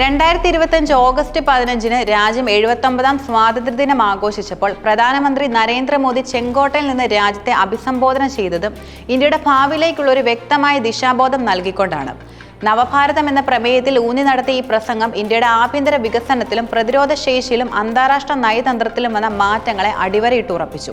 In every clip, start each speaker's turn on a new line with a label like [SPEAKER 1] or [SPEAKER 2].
[SPEAKER 1] രണ്ടായിരത്തി ഇരുപത്തഞ്ച് ഓഗസ്റ്റ് പതിനഞ്ചിന് രാജ്യം എഴുപത്തൊമ്പതാം സ്വാതന്ത്ര്യദിനം ആഘോഷിച്ചപ്പോൾ പ്രധാനമന്ത്രി നരേന്ദ്രമോദി ചെങ്കോട്ടയിൽ നിന്ന് രാജ്യത്തെ അഭിസംബോധന ചെയ്തതും ഇന്ത്യയുടെ ഭാവിയിലേക്കുള്ള ഒരു വ്യക്തമായ ദിശാബോധം നൽകിക്കൊണ്ടാണ്. നവഭാരതം എന്ന പ്രമേയത്തിൽ ഊന്നി നടത്തിയ ഈ പ്രസംഗം ഇന്ത്യയുടെ ആഭ്യന്തര വികസനത്തിലും പ്രതിരോധ ശേഷിയിലും അന്താരാഷ്ട്ര നയതന്ത്രത്തിലും വന്ന മാറ്റങ്ങളെ അടിവരയിട്ടുറപ്പിച്ചു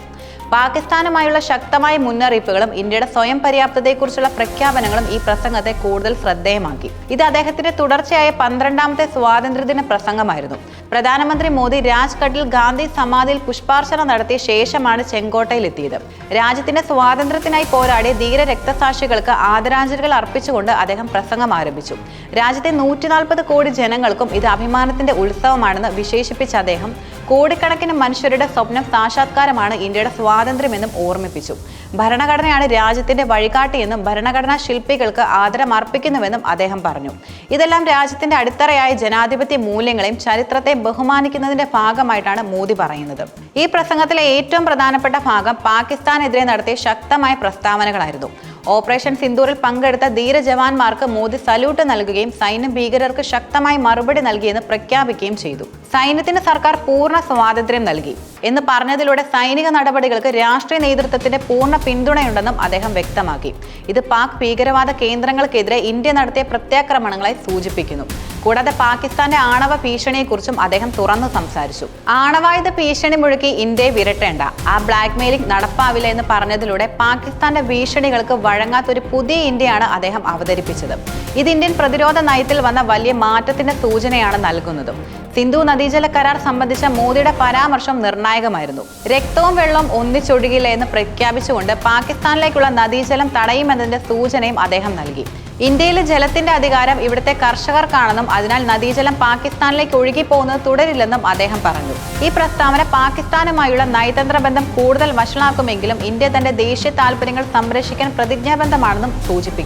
[SPEAKER 1] പാകിസ്ഥാനുമായുള്ള ശക്തമായ മുന്നറിയിപ്പുകളും ഇന്ത്യയുടെ സ്വയം പര്യാപ്തതയെക്കുറിച്ചുള്ള പ്രഖ്യാപനങ്ങളും ഈ പ്രസംഗത്തെ കൂടുതൽ ശ്രദ്ധേയമാക്കി. ഇത് അദ്ദേഹത്തിന്റെ തുടർച്ചയായ പന്ത്രണ്ടാമത്തെ സ്വാതന്ത്ര്യദിന പ്രസംഗമായിരുന്നു. പ്രധാനമന്ത്രി മോദി രാജ്ഘട്ടിൽ ഗാന്ധി സമാധിയിൽ പുഷ്പാർച്ചന നടത്തിയ ശേഷമാണ് ചെങ്കോട്ടയിലെത്തിയത്. രാജ്യത്തിന്റെ സ്വാതന്ത്ര്യത്തിനായി പോരാടിയ ധീര രക്തസാക്ഷികൾക്ക് ആദരാഞ്ജലികൾ അർപ്പിച്ചുകൊണ്ട് അദ്ദേഹം പ്രസംഗം ആരംഭിച്ചു. രാജ്യത്തെ നൂറ്റി നാൽപ്പത് കോടി ജനങ്ങൾക്കും ഇത് അഭിമാനത്തിന്റെ ഉത്സവമാണെന്ന് വിശേഷിപ്പിച്ച അദ്ദേഹം കോടിക്കണക്കിന് മനുഷ്യരുടെ സ്വപ്നം സാക്ഷാത്കാരമാണ് ഇന്ത്യയുടെ സ്വാതന്ത്ര്യമെന്നും ഓർമ്മിപ്പിച്ചു. ഭരണഘടനയാണ് രാജ്യത്തിന്റെ വഴികാട്ടിയെന്നും ഭരണഘടനാ ശില്പികൾക്ക് ആദരമർപ്പിക്കുന്നുവെന്നും അദ്ദേഹം പറഞ്ഞു. ഇതെല്ലാം രാജ്യത്തിന്റെ അടിത്തറയായ ജനാധിപത്യ മൂല്യങ്ങളെയും ചരിത്രത്തെ ബഹുമാനിക്കുന്നതിന്റെ ഭാഗമായിട്ടാണ് മോദി പറയുന്നത്. ഈ പ്രസംഗത്തിലെ ഏറ്റവും പ്രധാനപ്പെട്ട ഭാഗം പാകിസ്ഥാനെതിരെ നടത്തിയ ശക്തമായ പ്രസ്താവനകളായിരുന്നു. ഓപ്പറേഷൻ സിന്ദൂറിൽ പങ്കെടുത്ത ധീര ജവാന്മാർക്ക് മോദി സല്യൂട്ട് നൽകുകയും സൈന്യം ഭീകരർക്ക് ശക്തമായി മറുപടി നൽകിയെന്ന് പ്രഖ്യാപിക്കുകയും ചെയ്തു. സൈന്യത്തിന് സർക്കാർ പൂർണ സ്വാതന്ത്ര്യം നൽകി എന്ന് പറഞ്ഞതിലൂടെ സൈനിക നടപടികൾക്ക് രാഷ്ട്രീയ നേതൃത്വത്തിന്റെ പൂർണ പിന്തുണയുണ്ടെന്നും അദ്ദേഹം വ്യക്തമാക്കി. ഇത് പാക് ഭീകരവാദ കേന്ദ്രങ്ങൾക്കെതിരെ ഇന്ത്യ നടത്തിയ പ്രത്യാക്രമണങ്ങളെ സൂചിപ്പിക്കുന്നു. കൂടാതെ പാകിസ്ഥാന്റെ ആണവ ഭീഷണിയെക്കുറിച്ചും അദ്ദേഹം തുറന്നു സംസാരിച്ചു. ആണവായുധ ഭീഷണി മുഴുക്കി ഇന്ത്യയെ വിരട്ടേണ്ട. ആ ബ്ലാക്ക് മെയിലിംഗ് നടപ്പാവില്ല എന്ന് പറഞ്ഞതിലൂടെ പാകിസ്ഥാന്റെ ഭീഷണികൾക്ക് വഴങ്ങാത്ത ഒരു പുതിയ ഇന്ത്യയാണ് അദ്ദേഹം അവതരിപ്പിച്ചത്. ഇത് ഇന്ത്യൻ പ്രതിരോധ നയത്തിൽ വന്ന വലിയ മാറ്റത്തിന്റെ സൂചനയാണ് നൽകുന്നതും. സിന്ധു നദീജല കരാർ സംബന്ധിച്ച മോദിയുടെ പരാമർശം നിർണായകമായിരുന്നു. രക്തവും വെള്ളവും ഒന്നിച്ചൊഴുകില്ല എന്ന് പ്രഖ്യാപിച്ചുകൊണ്ട് പാകിസ്ഥാനിലേക്കുള്ള നദീജലം തടയുമെന്നതിന്റെ സൂചനയും അദ്ദേഹം നൽകി. ഇന്ത്യയിലെ ജലത്തിന്റെ അധികാരം ഇവിടുത്തെ കർഷകർക്കാണെന്നും അതിനാൽ നദീജലം പാകിസ്ഥാനിലേക്ക് ഒഴുകി പോകുന്നത് തുടരില്ലെന്നും അദ്ദേഹം പറഞ്ഞു. ഈ പ്രസ്താവന പാകിസ്ഥാനുമായുള്ള നയതന്ത്ര ബന്ധം കൂടുതൽ വഷളാക്കുമെങ്കിലും ഇന്ത്യ തന്റെ ദേശീയ താൽപര്യങ്ങൾ സംരക്ഷിക്കാൻ പ്രതിജ്ഞാബദ്ധമാണെന്നും സൂചിപ്പിക്കുന്നു.